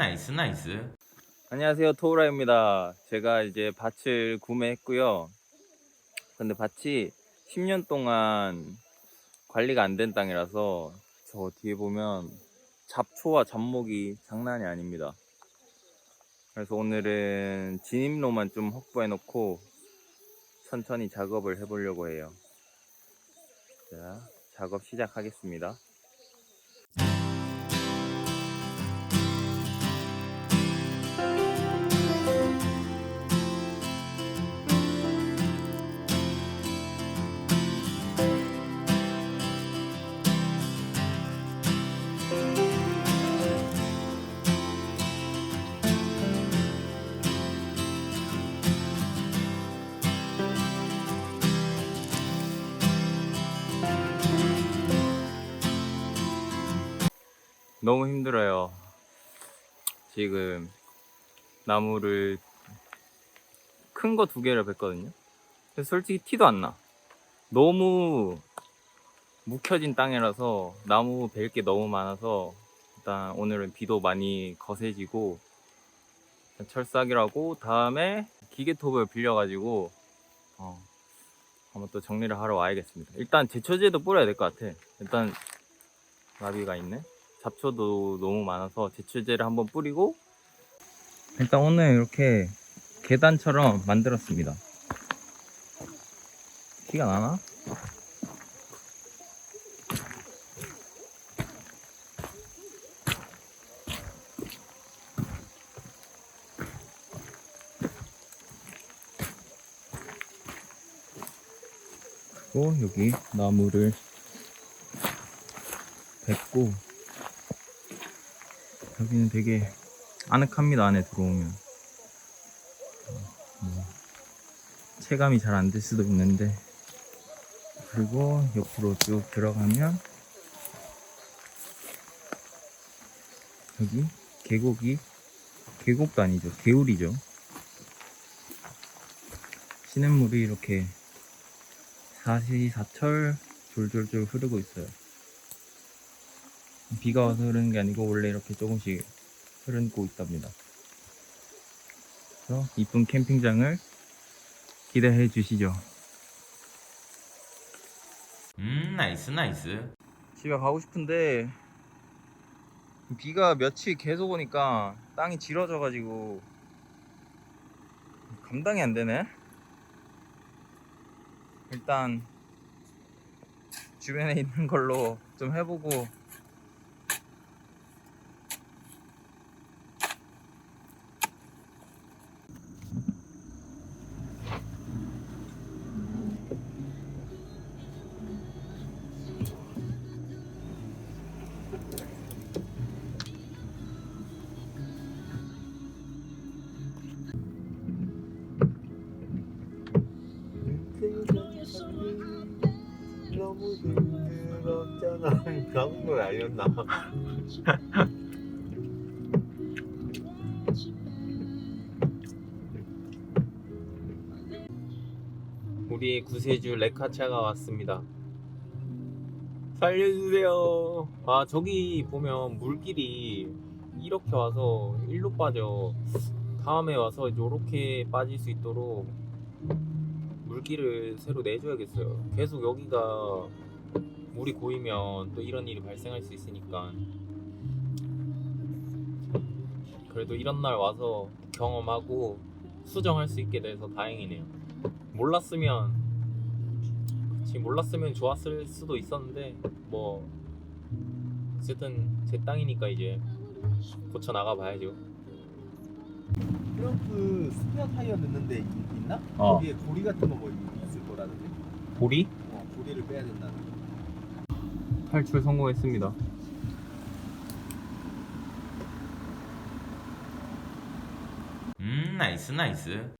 나이스 나이스. 안녕하세요 토우라입니다. 제가 이제 밭을 구매했고요. 근데 밭이 10년 동안 관리가 안 된 땅이라서 저 뒤에 보면 잡초와 잡목이 장난이 아닙니다. 그래서 오늘은 진입로만 좀 확보해 놓고 천천히 작업을 해 보려고 해요. 자 작업 시작하겠습니다 너무 힘들어요. 지금 나무를 큰 거 두 개를 뱄거든요. 근데 솔직히 티도 안 나. 너무 묵혀진 땅이라서 나무 벨 게 너무 많아서 일단 오늘은 비도 많이 거세지고 철사기라고 다음에 기계톱을 빌려가지고 어, 한번 또 정리를 하러 와야겠습니다. 일단 제초제도 뿌려야 될 것 같아. 일단 나비가 있네. 잡초도 너무 많아서 제초제를 한번 뿌리고 일단 오늘 이렇게 계단처럼 만들었습니다. 티가 나나? 그리고 여기 나무를 뱉고 여기는 되게 아늑합니다 안에 들어오면. 어, 뭐, 체감이 잘 안 될 수도 있는데. 그리고 옆으로 쭉 들어가면 여기 계곡이 계곡도 아니죠. 개울이죠. 시냇물이 이렇게 사시사철 졸졸졸 흐르고 있어요 비가 와서 흐르는 게 아니고 원래 이렇게 조금씩 흐르고 있답니다. 그래서 이쁜 캠핑장을 기대해 주시죠. 음 나이스 나이스 집에 가고 싶은데 비가 며칠 계속 오니까 땅이 질어져가지고 감당이 안 되네. 일단 주변에 있는 걸로 좀 해보고 들었잖아. 걸 알렸나? 우리의 구세주 레카차가 왔습니다. 살려주세요. 아, 저기 보면 물길이 이렇게 와서 일로 빠져. 다음에 와서 요렇게 빠질 수 있도록 물길을 새로 내줘야겠어요. 계속 여기가 물이 고이면 또 이런 일이 발생할 수 있으니까. 그래도 이런 날 와서 경험하고 수정할 수 있게 돼서 다행이네요. 몰랐으면 그치 몰랐으면 좋았을 수도 있었는데 뭐 어쨌든 제 땅이니까 이제 고쳐 나가 봐야죠. 트렁크 스페어 타이어 넣는데 있- 있나? 어. 거기에 고리 같은 거 뭐 있을 거라는데. 보리 어, 고리를 빼야 된다는. 탈출 성공했습니다. 음 나이스 나이스